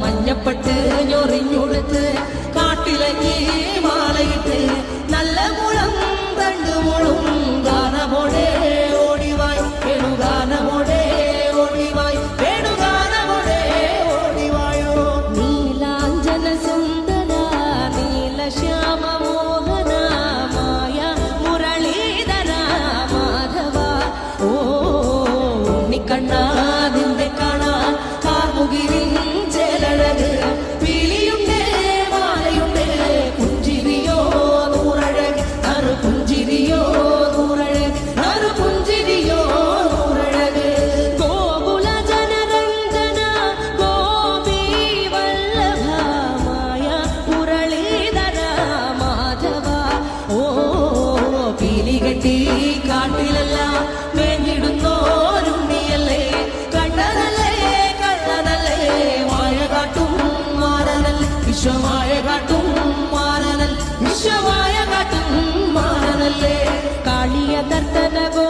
മഞ്ഞപ്പെട്ട് ഞൊറിഞ്ഞു വിഷമായ കാട്ടും മാനനൽ വിഷമായ കാട്ടും മാനനല്ലേ? കാളിയ കർത്തനവോ